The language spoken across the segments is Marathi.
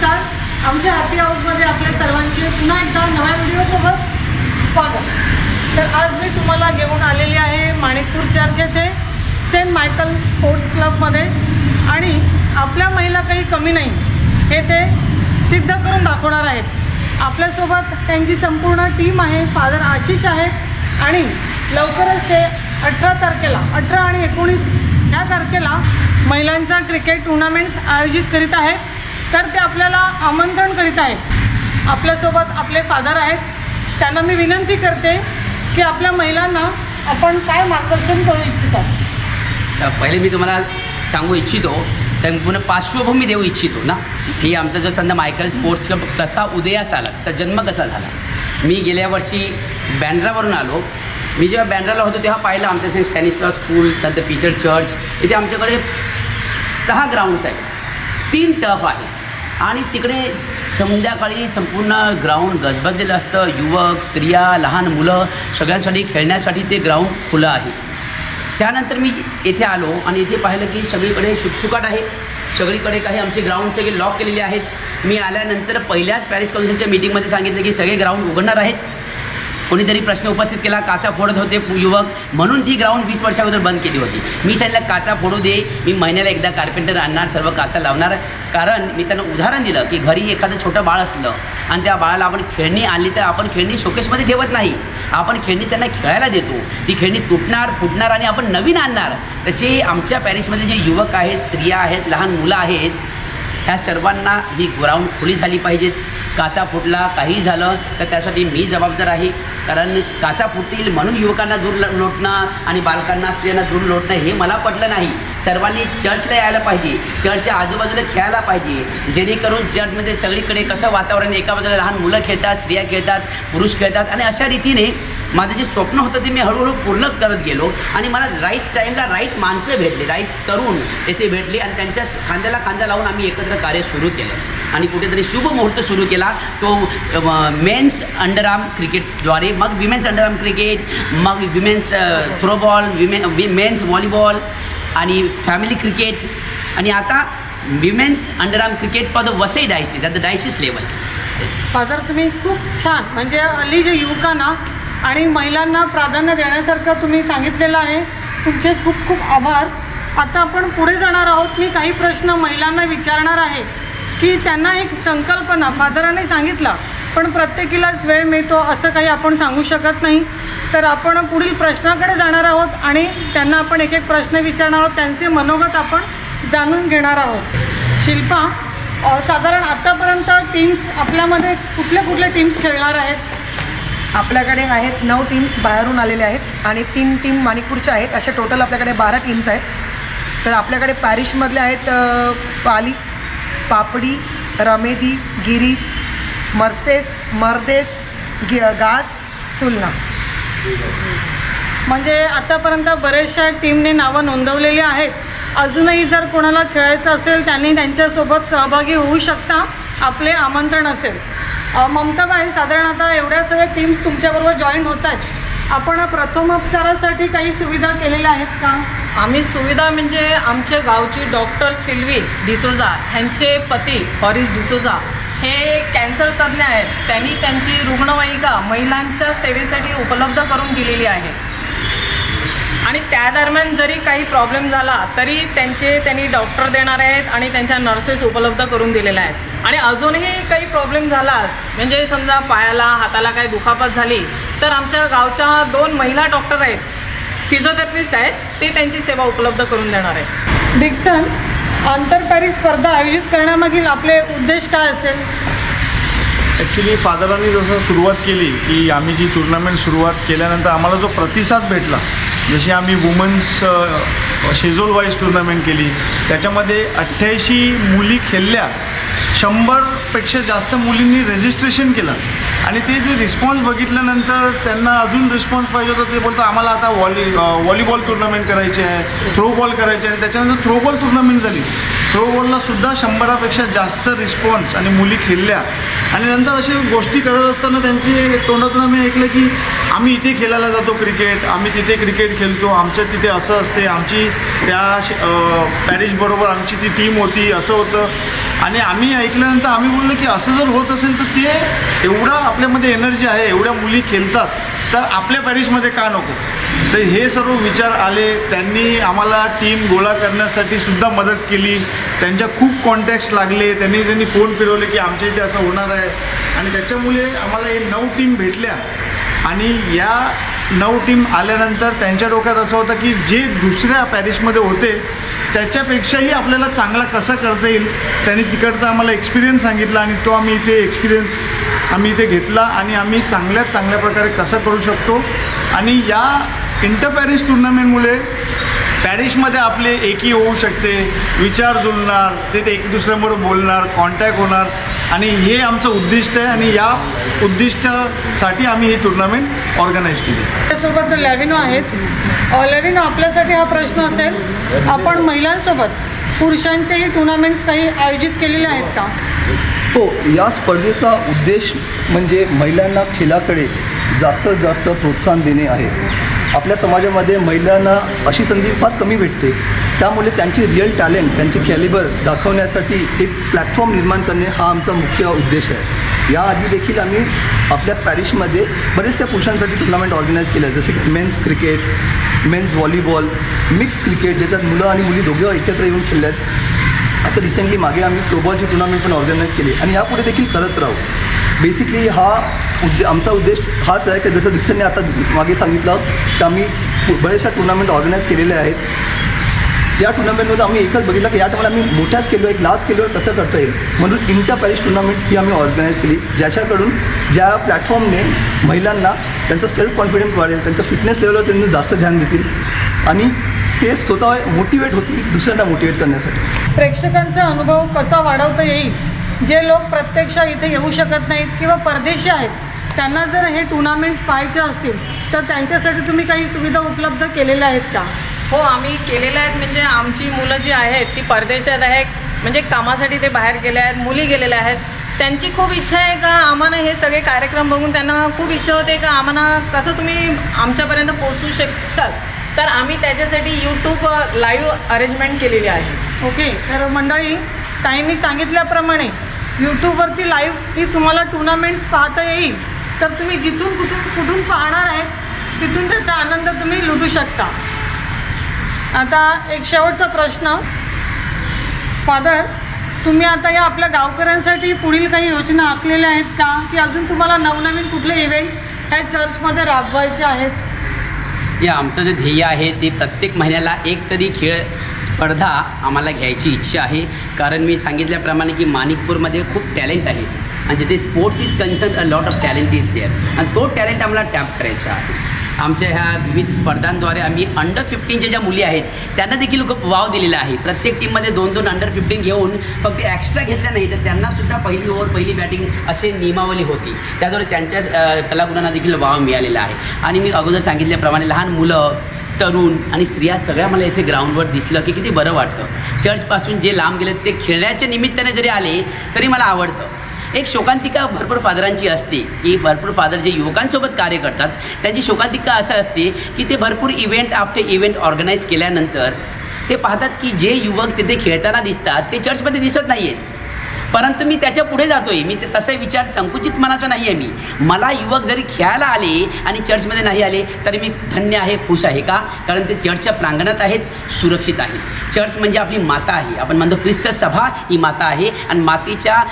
नमस्कार. आमच्या हॅपी हाऊसमध्ये आपल्या सर्वांचे पुन्हा एकदा नव्या व्हिडिओसोबत स्वागत. तर आज मी तुम्हाला घेऊन आलेली आहे माणिकपूर चर्च येथे सेंट मायकल स्पोर्ट्स क्लबमध्ये आणि आपल्या महिला काही कमी नाही हे ते सिद्ध करून दाखवणार आहेत. आपल्यासोबत त्यांची संपूर्ण टीम आहे फादर आशिष आहेत आणि लवकरच ते अठरा तारखेला अठरा आणि एकोणीस ह्या तारखेला महिलांचा क्रिकेट टुर्नामेंट्स आयोजित करीत आहेत. तर ते आपल्याला आमंत्रण करीत आहेत. आपल्यासोबत आपले फादर आहेत. त्यांना मी विनंती करते की आपल्या महिलांना आपण काय मार्गदर्शन करू इच्छितात. पहिले मी तुम्हाला सांगू इच्छितो संपूर्ण पार्श्वभूमी देऊ इच्छितो ना. ही आमचा जो संत मायकल स्पोर्ट्स क्लब कसा उदयास आला त्याचा जन्म कसा झाला. मी गेल्या वर्षी बँड्रावरून आलो. मी जेव्हा बँड्राला होतो तेव्हा पाहिलं आमचं सेंट स्टॅनिस्ला स्कूल संत पीटर चर्च इथे आमच्याकडे सहा ग्राउंड्स आहेत. तीन टफ आहे. आणि तिकडे संध्याकाळी संपूर्ण ग्राउंड गजबजलेलं असतं. युवक स्त्रिया लहान मुलं सगळ्यांसाठी खेळण्यासाठी ते ग्राउंड खुलं आहे. त्यानंतर मी येथे आलो आणि इथे पाहिलं की सगळीकडे शुकशुकाट आहे. सगळीकडे काही आमचे ग्राउंड सगळे लॉक केलेले आहेत. मी आल्यानंतर पहिल्याच पॅरिस काउन्सिलच्या मीटिंगमध्ये सांगितलं की सगळे ग्राउंड उघडणार आहेत. कोणीतरी प्रश्न उपस्थित केला काचा फोडत होते युवक. म्हणून ती ग्राउंड वीस वर्षा अगोदर बंद केली होती. मी सांगितलं काचा फोडू दे. मी महिन्याला एकदा कार्पेंटर आणणार सर्व काचा लावणार. कारण मी त्यांना उदाहरण दिलं की घरी एखादं छोटं बाळ असलं आणि त्या बाळाला आपण खेळणी आणली तर आपण खेळणी शोकेसमध्ये ठेवत नाही. आपण खेळणी त्यांना खेळायला देतो. ती खेळणी तुटणार फुटणार आणि आपण नवीन आणणार. तसे आमच्या पॅरिसमधले जे युवक आहेत स्त्रिया आहेत लहान मुलं आहेत ह्या सर्वांना ही ग्राउंड खुली झाली पाहिजेत. काचा फुटला काही झालं तर त्यासाठी मी जबाबदार आहे. कारण काचा फुटतील म्हणून युवकांना दूर ल- लोटणं आणि बालकांना स्त्रियांना दूर लोटणं हे मला पटलं नाही. सर्वांनी चर्चला यायला पाहिजे. चर्चच्या आजूबाजूला खेळायला पाहिजे. जेणेकरून चर्चमध्ये सगळीकडे कसं वातावरण एका बाजूला लहान मुलं खेळतात स्त्रिया खेळतात पुरुष खेळतात आणि अशा रीतीने माझं जे स्वप्न होतं ते मी हळूहळू पूर्ण करत गेलो आणि मला राईट टाईमला राईट माणसं भेटली. राईट तरुण येथे भेटली आणि त्यांच्या खांद्याला खांदा लावून आम्ही एकत्र कार्य सुरू केलं. आणि कुठेतरी शुभ मुहूर्त सुरू केला. तो मेन्स अंडरआर्म क्रिकेटद्वारे मग विमेन्स अंडरआर्म क्रिकेट मग विमेन्स थ्रोबॉल विमे वि मेन्स व्हॉलीबॉल आणि फॅमिली क्रिकेट आणि आता women's underarm cricket for the Vasai diocese at the diocese level father तुम्ही खूप छान म्हणजे हल्ली जे युवकांना आणि महिलांना प्राधान्य देण्यासारखं तुम्ही सांगितलेलं आहे तुमचे खूप खूप आभार. आता आपण पुढे जाणार आहोत. मी काही प्रश्न महिलांना विचारणार आहे. की त्यांना एक संकल्पना फादराने सांगितला पण प्रत्येकीलाच वेळ मिळतो असं काही आपण सांगू शकत नाही. तर आपण पुढील प्रश्नाकडे जाणार आहोत आणि त्यांना आपण एक एक प्रश्न विचारणार आहोत. त्यांचे मनोगत आपण जाणून घेणार आहोत. शिल्पा साधारण आत्तापर्यंत टीम्स आपल्यामध्ये कुठल्या कुठल्या टीम्स खेळणार आहेत? आपल्याकडे आहेत नऊ टीम्स बाहेरून आलेले आहेत आणि तीन टीम माणिकपूरच्या आहेत. अशा टोटल आपल्याकडे बारा टीम्स आहेत. तर आपल्याकडे पॅरिशमधल्या आहेत पाली पापडी रमेदी गिरीज मर्सेस मर्देस गि गास सुलना. म्हणजे आतापर्यंत बऱ्याचशा टीमने नावं नोंदवलेली आहेत. अजूनही जर कोणाला खेळायचं असेल त्यांनी त्यांच्यासोबत सहभागी होऊ शकता आपले आमंत्रण असेल. ममताबाई साधारण आता एवढ्या सगळ्या टीम्स तुमच्याबरोबर जॉईन होत आहेत. आपण प्रथमोपचारासाठी काही सुविधा केलेल्या आहेत का? आम्ही सुविधा म्हणजे आमच्या गावची डॉक्टर सिल्वी डिसोजा ह्यांचे पती हॉरिस डिसोजा हे कॅन्सर तज्ज्ञ आहेत. त्यांनी त्यांची रुग्णवाहिका महिलांच्या सेवेसाठी उपलब्ध करून दिलेली आहे. आणि त्या दरम्यान जरी काही प्रॉब्लेम झाला तरी त्यांचे त्यांनी डॉक्टर देणार आहेत आणि त्यांच्या नर्सेस उपलब्ध करून दिलेल्या आहेत. आणि अजूनही काही प्रॉब्लेम झालाच म्हणजे समजा पायाला हाताला काही दुखापत झाली तर आमच्या गावच्या दोन महिला डॉक्टर आहेत फिजिओथेरपिस्ट आहेत ते त्यांची सेवा उपलब्ध करून देणार आहेत. डिक्सन आंतरपॅरी स्पर्धा आयोजित करण्यामागील आपले उद्देश काय असेल? ॲक्च्युली फादरांनी जसं सुरुवात केली की आम्ही जी टुर्नामेंट सुरुवात केल्यानंतर आम्हाला जो प्रतिसाद भेटला जशी आम्ही वुमन्स शेजोल वाईज टुर्नामेंट केली त्याच्यामध्ये अठ्ठ्याऐंशी मुली खेळल्या. शंभरपेक्षा जास्त मुलींनी रजिस्ट्रेशन केलं. आणि ते जे रिस्पॉन्स बघितल्यानंतर त्यांना अजून रिस्पॉन्स पाहिजे होता ते बोलतात आम्हाला आता व्हॉली व्हॉलीबॉल टुर्नामेंट करायची आहे थ्रोबॉल करायची आहे. आणि त्याच्यानंतर थ्रोबॉल टुर्नामेंट झाली. थ्रोबॉलला सुद्धा शंभरापेक्षा जास्त रिस्पॉन्स आणि मुली खेळल्या. आणि नंतर असे गोष्टी करत असताना त्यांची तोंडातून आम्ही ऐकलं की आम्ही इथे खेळायला जातो क्रिकेट आम्ही तिथे क्रिकेट खेळतो आमच्या तिथे असं असते आमची त्या पॅरिसबरोबर आमची ती टीम होती असं होतं. आणि आम्ही ऐकल्यानंतर आम्ही बोललो की असं जर होत असेल तर ते एवढा आपल्यामध्ये एनर्जी आहे एवढ्या मुली खेळतात. तर आपल्या पॅरिसमध्ये का नको? तर हे सर्व विचार आले त्यांनी आम्हाला टीम गोळा करण्यासाठी सुद्धा मदत केली. त्यांच्या खूप कॉन्टॅक्ट्स लागले त्यांनी त्यांनी फोन फिरवले की आमच्या इथे असं होणार आहे. आणि त्याच्यामुळे आम्हाला हे नऊ टीम भेटल्या. आणि या नऊ टीम आल्यानंतर त्यांच्या डोक्यात असं होतं की जे दुसऱ्या पॅरिसमध्ये होते त्याच्यापेक्षाही आपल्याला चांगला कसा करता येईल? त्यांनी तिकडचा आम्हाला एक्सपिरियन्स सांगितला आणि तो आम्ही इथे एक्सपिरियन्स आम्ही इथे घेतला आणि आम्ही चांगल्यात चांगल्या प्रकारे कसं करू शकतो? आणि या इंटर पॅरिस टुर्नामेंटमुळे पॅरिसमध्ये आपले एकी होऊ शकते विचार जुळणार ते ते एक दुसऱ्याबरोबर बोलणार कॉन्टॅक्ट होणार. आणि हे आमचं उद्दिष्ट आहे आणि या उद्दिष्टासाठी आम्ही ही टुर्नामेंट ऑर्गनाईज केली. त्यासोबत लॅविनो आहेत. अ, लॅविनो आपल्यासाठी हा प्रश्न असेल आपण महिलांसोबत पुरुषांचेही टुर्नामेंट्स काही आयोजित केलेले आहेत का? हो या स्पर्धेचा उद्देश म्हणजे महिलांना खेळाकडे जास्तीत जास्त प्रोत्साहन देणे आहे. आपल्या समाजामध्ये महिलांना अशी संधी फार कमी भेटते. त्यामुळे त्यांची रिअल टॅलेंट त्यांची कॅलिबर दाखवण्यासाठी एक प्लॅटफॉर्म निर्माण करणे हा आमचा मुख्य उद्देश आहे. याआधी देखील आम्ही आपल्या पॅरिसमध्ये बरेचशा पुरुषांसाठी टुर्नामेंट ऑर्गनाईज केल्या. जसे की men's cricket men's volleyball mix cricket ज्याच्यात मुलं आणि मुली दोघे एकत्र येऊन खेळल्यात. आता रिसेंटली मागे आम्ही थ्रोबॉलची टुर्नामेंट पण ऑर्गनाईज केली आणि यापुढे देखील करत राहू. बेसिकली हा उद्दे आमचा उद्देश हाच आहे की जसं दिक्सनने आता मागे सांगितलं की आम्ही बऱ्याचशा टुर्नामेंट ऑर्गनाईज केलेल्या आहेत. या टुर्नामेंटमध्ये आम्ही एकच बघितलं की या टायमाला आम्ही मोठ्या स्केलवर एक लार्ज स्केलवर कसं करता येईल? म्हणून इंटर पॅरिस टुर्नामेंट ही आम्ही ऑर्गनाईज केली ज्याच्याकडून ज्या प्लॅटफॉर्मने महिलांना त्यांचं सेल्फ कॉन्फिडन्स वाढेल त्यांचं फिटनेस लेवलवर त्यांनी जास्त ध्यान देतील आणि ते स्वतः मोटिवेट होतील दुसऱ्यांना मोटिवेट करण्यासाठी. प्रेक्षकांचा अनुभव कसा वाढवता येईल? जे लोक प्रत्यक्ष इथे येऊ शकत नाहीत किंवा परदेशी आहेत त्यांना जर हे टुर्नामेंट्स पाहायचे असतील तर त्यांच्यासाठी तुम्ही काही सुविधा उपलब्ध केलेल्या आहेत का? हो आम्ही केलेल्या आहेत. म्हणजे आमची मुलं जी आहेत ती परदेशात आहेत. म्हणजे कामासाठी ते बाहेर गेले आहेत मुली गेलेल्या आहेत. त्यांची खूप इच्छा आहे का आम्हाला हे सगळे कार्यक्रम बघून? त्यांना खूप इच्छा होते का आम्हाला कसं तुम्ही आमच्यापर्यंत पोहोचू शकशाल? तर आम्ही त्याच्यासाठी यूट्यूब लाईव्ह अरेंजमेंट केलेली आहे. ओके तर मंडळी ताईंनी सांगितल्याप्रमाणे यूट्यूबवरती लाईव्ह ही तुम्हाला टुर्नामेंट्स पाहता येईल. तर तुम्ही जिथून कुठून कुठून पाहणार आहेत तिथून त्याचा आनंद तुम्ही लुटू शकता. आता एक शेवटचा प्रश्न. फादर तुम्ही आता या आपल्या गावकऱ्यांसाठी पुढील काही योजना आखलेल्या आहेत का? की अजून तुम्हाला नवनवीन कुठले इव्हेंट्स ह्या चर्चमध्ये राबवायचे आहेत? या आमचं जे ध्येय आहे ते प्रत्येक महिन्याला एक तरी खेळ स्पर्धा आम्हाला घ्यायची इच्छा आहे. कारण मी सांगितल्याप्रमाणे की माणिकपूरमध्ये खूप टॅलेंट आहे. आणि जिथे sports is concern a lot of talent is there आणि तो टॅलेंट आम्हाला टॅप करायचा आहे. आमच्या ह्या विविध स्पर्धांद्वारे आम्ही अंडर फिफ्टीनच्या ज्या मुली आहेत त्यांना देखील खूप वाव दिलेला आहे. प्रत्येक टीममध्ये दोन दोन अंडर फिफ्टीन घेऊन फक्त एक्स्ट्रा घेतल्या नाही तर त्यांनासुद्धा पहिली ओव्हर पहिली बॅटिंग असे नियमावली होती. त्याद्वारे त्यांच्या कलागुणांना देखील वाव मिळालेला आहे. आणि मी अगोदर सांगितल्याप्रमाणे लहान मुलं तरुण आणि स्त्रिया सगळ्या मला इथे ग्राउंडवर दिसलं की किती बरं वाटतं. चर्चपासून जे लांब गेले ते खेळण्याच्या निमित्ताने जरी आले तरी मला आवडतं. एक शोकांतिका भरपूर फादरांची असते की भरपूर फादर जे युवकांसोबत कार्य करतात त्यांची शोकांतिका असं असते की ते भरपूर इव्हेंट आफ्टर इव्हेंट ऑर्गनाईज केल्यानंतर ते पाहतात की जे युवक तिथे खेळताना दिसतात ते चर्चमध्ये दिसत नाही आहेत परंतु मी त्याच्या पुढे जातोय. मी ते तसे विचार संकुचित मनाचा नाही आहे मी. मला युवक जरी खेळायला आले आणि चर्चमध्ये नाही आले तरी मी धन्य आहे खुश आहे का? कारण ते चर्चच्या प्रांगणात आहेत सुरक्षित आहेत. चर्च म्हणजे आपली माता आहे. आपण म्हणतो ख्रिस्त सभा ही माता आहे. आणि मातीच्या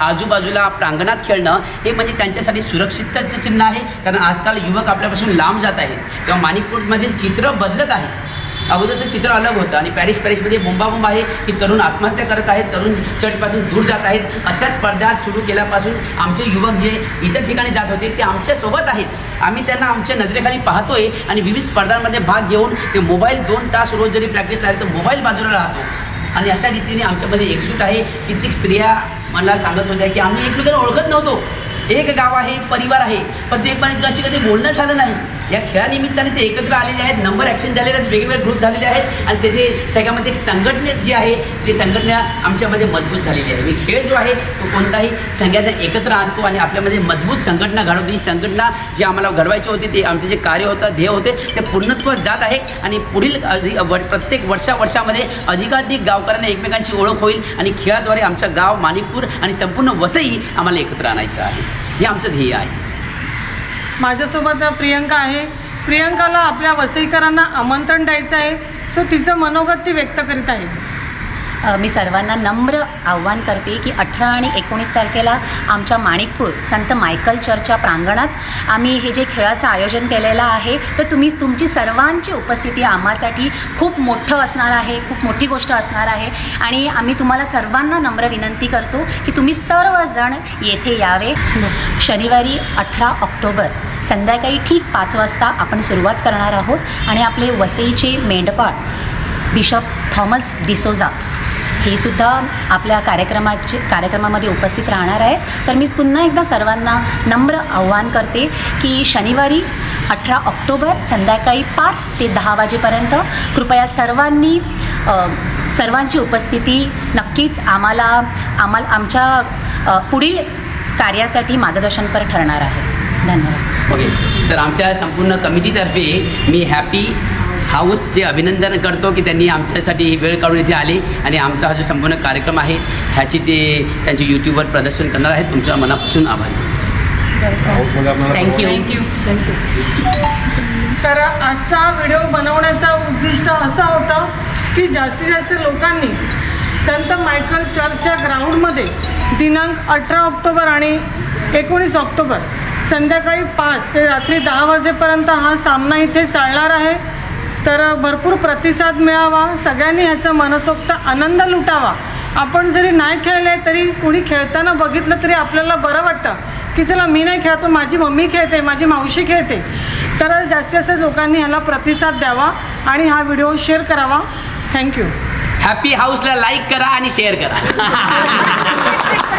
आजूबाजूला प्रांगणात खेळणं हे म्हणजे त्यांच्यासाठी सुरक्षितच चिन्ह आहे. कारण आजकाल युवक आपल्यापासून लांब जात आहेत. तेव्हा माणिकपूरमधील चित्र बदलत आहे. अगोदरचं चित्र अलग होतं आणि पॅरिस पॅरिसमध्ये बोंबाबोंब आहे की तरुण आत्महत्या करत आहेत तरुण चर्चपासून दूर जात आहेत अशा स्पर्धा सुरू केल्यापासून आमचे युवक जे इतर ठिकाणी जात होते ते आमच्यासोबत आहेत. आम्ही त्यांना आमच्या नजरेखाली पाहतोय आणि विविध स्पर्धांमध्ये भाग घेऊन ते मोबाईल दोन तास रोज जरी प्रॅक्टिस लागली तर मोबाईल बाजूला राहतो. आणि अशा रीतीने आमच्यामध्ये एकजूट आहे. कित्येक स्त्रिया मला सांगत होत्या की आम्ही एकमेकांना ओळखत नव्हतो. एक गाव आहे एक परिवार आहे. पण ते पण कशी कधी बोलणं झालं नाही. या खेळानिमित्ताने ते एकत्र आलेले आहेत नंबर ॲक्शन झालेले आहेत वेगवेगळे ग्रुप झालेले आहेत. आणि तेथे सगळ्यामध्ये एक संघटने जी आहे ती संघटना आमच्यामध्ये मजबूत झालेली आहे. मी खेळ जो आहे तो कोणताही सगळ्यांना एकत्र आणतो आणि आपल्यामध्ये मजबूत संघटना घडवतो. ही संघटना जी आम्हाला घडवायची होती ते आमचे जे कार्य होतं ध्येय होते ते पूर्णत्व जात आहे. आणि पुढील अधिक प्रत्येक वर्षा वर्षामध्ये अधिकाधिक गावकऱ्यांना एकमेकांची ओळख होईल आणि खेळाद्वारे आमचं गाव माणिकपूर आणि संपूर्ण वसई आम्हाला एकत्र आणायचं आहे. हे आमचं ध्येय आहे. माझ्यासोबत प्रियंका आहे. प्रियंकाला आपल्या वसईकरांना आमंत्रण द्यायचं आहे. सो तिचं मनोगत ती व्यक्त करीत आहे. मी सर्वांना नम्र आव्हान करते की अठरा आणि एकोणीस तारखेला आमच्या माणिकपूर संत मायकल चर्चच्या प्रांगणात आम्ही हे जे खेळाचं आयोजन केलेलं आहे तर तुम्ही तुमची सर्वांची उपस्थिती आम्हासाठी खूप मोठं असणार आहे खूप मोठी गोष्ट असणार आहे. आणि आम्ही तुम्हाला सर्वांना नम्र विनंती करतो की तुम्ही सर्वजण येथे यावे. शनिवारी अठरा ऑक्टोबर संध्याकाळी ठीक पाच वाजता आपण सुरुवात करणार आहोत आणि आपले वसईचे मेंढपाळ बिशप थॉमस डिसोजा हे सुद्धा आपल्या कार्यक्रमाचे कार्यक्रमामध्ये उपस्थित राहणार आहेत. तर मी पुन्हा एकदा सर्वांना नम्र आव्हान करते की शनिवारी अठरा ऑक्टोबर संध्याकाळी पाच ते दहा वाजेपर्यंत कृपया सर्वांनी सर्वांची उपस्थिती नक्कीच आम्हाला आम्हाला आमच्या पुढील कार्यासाठी मार्गदर्शनपर ठरणार आहे. धन्यवाद. ओके. तर आमच्या संपूर्ण कमिटीतर्फे मी हॅपी हाऊसचे अभिनंदन करतो की त्यांनी आमच्यासाठी वेळ काढून इथे आले आणि आमचा हा जो संपूर्ण कार्यक्रम आहे ह्याची ते त्यांचे यूट्यूबवर प्रदर्शन करणार आहेत. तुमच्या मनापासून आभार. थँक्यू तर आजचा व्हिडिओ बनवण्याचा उद्दिष्ट असा होता की जास्तीत जास्त लोकांनी संत मायकल चर्चच्या ग्राउंडमध्ये दिनांक अठरा ऑक्टोबर आणि एकोणीस ऑक्टोबर संध्याकाळी पाच ते रात्री दहा वाजेपर्यंत हा सामना इथे चालणार आहे. तर भरपूर प्रतिसाद मिळावा सगळ्यांनी ह्याचा मनसोक्त आनंद लुटावा. आपण जरी नाही खेळले तरी कोणी खेळताना बघितलं तरी आपल्याला बरं वाटतं की चला मी नाही खेळत पण माझी मम्मी खेळते माझी मावशी खेळते. तर जास्तीत जास्त लोकांनी ह्याला प्रतिसाद द्यावा आणि हा व्हिडिओ शेअर करावा. थँक्यू हॅपी हाऊसला लाईक करा आणि शेअर करा.